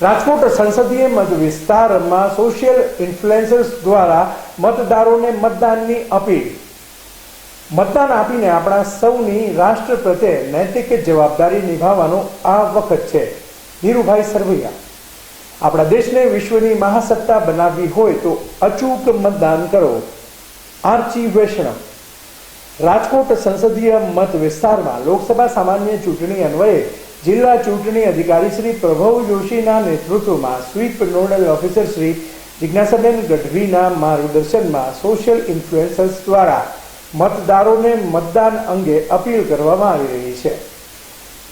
રાજકોટ સંસદીય મત વિસ્તારમાં સોશિયલ ઇન્ફ્લુએન્સર્સ દ્વારા મતદારોને મતદાનની અપીલ. મતદાન આપીને આપણા સૌની રાષ્ટ્ર પ્રત્યે નૈતિક જવાબદારી નિભાવવાનો આ વખત છે. ધીરુભાઈ સરવૈયા આપણા દેશને વિશ્વની મહાસત્તા બનાવવી હોય તો અચૂક મતદાન કરો. આર્ચી વૈષ્ણવ, રાજકોટ સંસદીય મત વિસ્તારમાં લોકસભા સામાન્ય ચૂંટણી અન્વયે જિલ્લા ચૂંટણી અધિકારી શ્રી પ્રભવ જોશીના નેતૃત્વમાં SVEEP nodal officer Shri Jignasaben ગઢવીના માર્ગદર્શનમાં સોશિયલ ઇન્ફ્લુએન્સર્સ દ્વારા મતદારોને મતદાન અંગે અપીલ કરવામાં આવી રહી છે.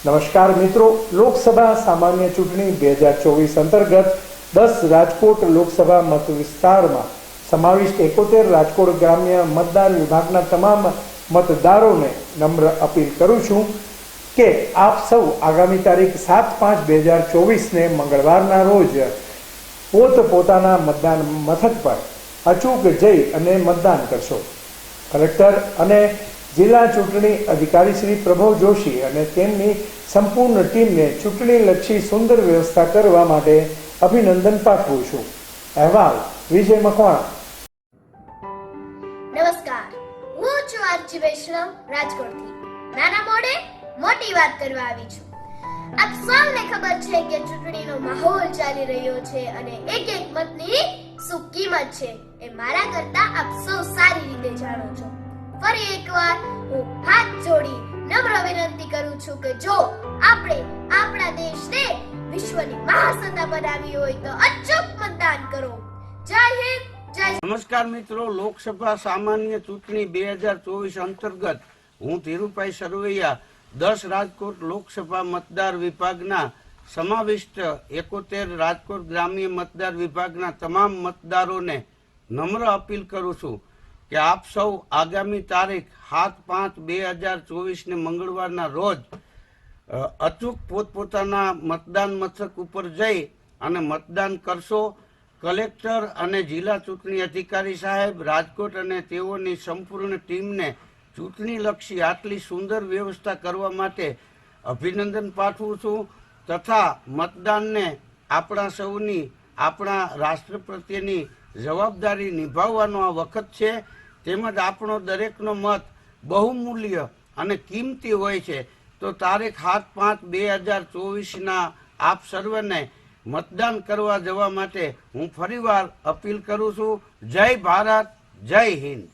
નમસ્કાર મિત્રો, લોકસભા સામાન્ય ચૂંટણી બે હજાર ચોવીસ અંતર્ગત દસ રાજકોટ લોકસભા મત વિસ્તારમાં સમાવિષ્ટ એકોતેર રાજકોટ ગ્રામ્ય મતદાન વિભાગના તમામ મતદારોને નમ્ર અપીલ કરું છું. કે આપ સૌ આગામી તારીખ સાત પાંચ બે હજાર ચોવીસને મંગળવારના રોજ પોત પોતાના મતદાન મથક પર અચૂક જઈ અને મતદાન કરશો. કલેક્ટર અને જિલ્લા ચૂંટણી અધિકારી શ્રી પ્રભવ જોશી અને તેમની સંપૂર્ણ ટીમને ચૂંટણીલક્ષી સુંદર વ્યવસ્થા કરવા માટે અભિનંદન પાઠવું છું. અહેવાલ વિજય મકવાણા. નમસ્કાર. હું છું આરજી વૈષ્ણવ રાજકોટથી. નાના મોડે મોટી વાત કરવા આવી છું. આપ સૌને ખબર છે કે ચૂંટણીનો માહોલ ચાલી રહ્યો છે અને એક એક મતની શું કિંમત છે એ મારા કરતા આપ સૌ સારી રીતે જાણો છો. ફરી એકવાર હું હાથ જોડી નમ્ર વિનંતી કરું છું કે જો આપણે આપણા દેશને વિશ્વની મહાસત્તા બનાવી હોય તો અચૂક મતદાન કરો. જય હિન્દ નમસ્કાર મિત્રો, લોકસભા સામાન્ય ચૂંટણી બે હજાર ચોવીસ અંતર્ગત હું ધીરુભાઈ સરવૈયા દસ રાજકોટ લોકસભા મતદાર વિભાગના સમાવિષ્ટ એકોતેર રાજકોટ ગ્રામ્ય મતદાર વિભાગના તમામ મતદારોને નમ્ર અપીલ કરું છું કે આપ સૌ આગામી તારીખ સાત પાંચ બે હજાર ચોવીસને મંગળવારના રોજ અચૂક પોતપોતાના મતદાન મથક ઉપર જઈ અને મતદાન કરશો. કલેક્ટર અને જિલ્લા ચૂંટણી અધિકારી સાહેબ, રાજકોટ અને તેઓની સંપૂર્ણ ટીમને ચૂંટણીલક્ષી આટલી સુંદર વ્યવસ્થા કરવા માટે અભિનંદન પાઠવું છું તથા મતદાનને આપણા સૌની, આપણા રાષ્ટ્ર પ્રત્યેની જવાબદારી નિભાવવાનો આ વખત છે. તેમજ આપણો દરેકનો મત બહુમૂલ્ય અને કિંમતી હોય છે. તો તારીખ સાત પાંચ બે હજાર ચોવીસના આપ સર્વને મતદાન કરવા જવા માટે હું ફરીવાર અપીલ કરું છું. જય ભારત, જય હિન્દ.